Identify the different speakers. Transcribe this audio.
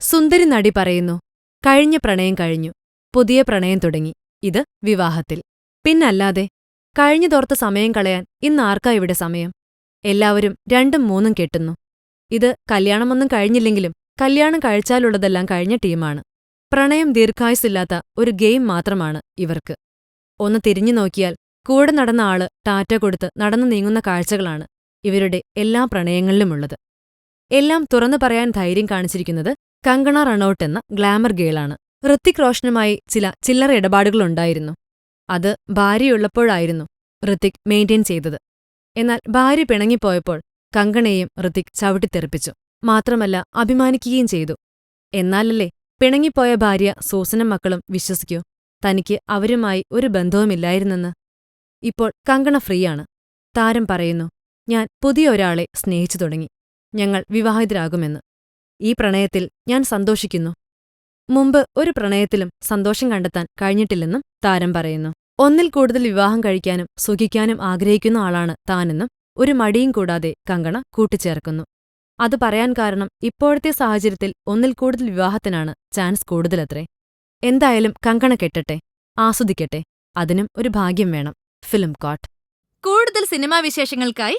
Speaker 1: സുന്ദരി നടി പറയുന്നു കഴിഞ്ഞ പ്രണയം കഴിഞ്ഞു. പുതിയ പ്രണയം തുടങ്ങി. ഇത് വിവാഹത്തിൽ. പിന്നല്ലാതെ കഴിഞ്ഞതോർത്ത് സമയം കളയാൻ ഇന്നാർക്കാ ഇവിടെ സമയം? എല്ലാവരും രണ്ടും മൂന്നും കെട്ടുന്നു. ഇത് കല്യാണമൊന്നും കഴിഞ്ഞില്ലെങ്കിലും കല്യാണം കഴിച്ചാലുള്ളതെല്ലാം കഴിഞ്ഞ ടീമാണ്. പ്രണയം ദീർഘായുസില്ലാത്ത ഒരു ഗെയിം മാത്രമാണ് ഇവർക്ക്. ഒന്ന് തിരിഞ്ഞു നോക്കിയാൽ കൂടെ നടന്ന ആൾ ടാറ്റ കൊടുത്ത് നടന്നു നീങ്ങുന്ന കാഴ്ചകളാണ് ഇവരുടെ എല്ലാ പ്രണയങ്ങളിലുമുള്ളത്. എല്ലാം തുറന്നു പറയാൻ ധൈര്യം കാണിച്ചിരിക്കുന്നത് കങ്കണ റണൌട്ട് എന്ന ഗ്ലാമർ ഗേളാണ്. ഋത്തിക് റോഷനുമായി ചില ചില്ലറ ഇടപാടുകളുണ്ടായിരുന്നു. അത് ഭാര്യയുള്ളപ്പോഴായിരുന്നു ഋത്തിക് മെയിന്റെയിൻ ചെയ്തത്. എന്നാൽ ഭാര്യ പിണങ്ങിപ്പോയപ്പോൾ കങ്കണയെയും ഋത്തിക് ചവിട്ടിത്തെറിപ്പിച്ചു. മാത്രമല്ല അഭിമാനിക്കുകയും ചെയ്തു. എന്നാലല്ലേ പിണങ്ങിപ്പോയ ഭാര്യ സൂസനും മക്കളും വിശ്വസിക്കൂ തനിക്ക് അവരുമായി ഒരു ബന്ധവുമില്ലായിരുന്നെന്ന്. ഇപ്പോൾ കങ്കണ ഫ്രീയാണ്. താരം പറയുന്നു ഞാൻ പുതിയ ഒരാളെ സ്നേഹിച്ചു തുടങ്ങി. ഞങ്ങൾ വിവാഹിതരാകുമെന്ന്. ഈ പ്രണയത്തിൽ ഞാൻ സന്തോഷിക്കുന്നു. മുമ്പ് ഒരു പ്രണയത്തിലും സന്തോഷം കണ്ടെത്താൻ കഴിഞ്ഞിട്ടില്ലെന്നും താരം പറയുന്നു. ഒന്നിൽ കൂടുതൽ വിവാഹം കഴിക്കാനും സുഖിക്കാനും ആഗ്രഹിക്കുന്ന ആളാണ് താനെന്നും ഒരു മടിയും കൂടാതെ കങ്കണ കൂട്ടിച്ചേർക്കുന്നു. അത് പറയാൻ കാരണം ഇപ്പോഴത്തെ സാഹചര്യത്തിൽ ഒന്നിൽ കൂടുതൽ വിവാഹത്തിനാണ് ചാൻസ് കൂടുതലത്രേ. എന്തായാലും കങ്കണ കെട്ടട്ടെ ആസ്വദിക്കട്ടെ അതിനും ഒരു ഭാഗ്യം വേണം. ഫിലിം കോട്ട്.
Speaker 2: കൂടുതൽ സിനിമാ വിശേഷങ്ങൾക്കായി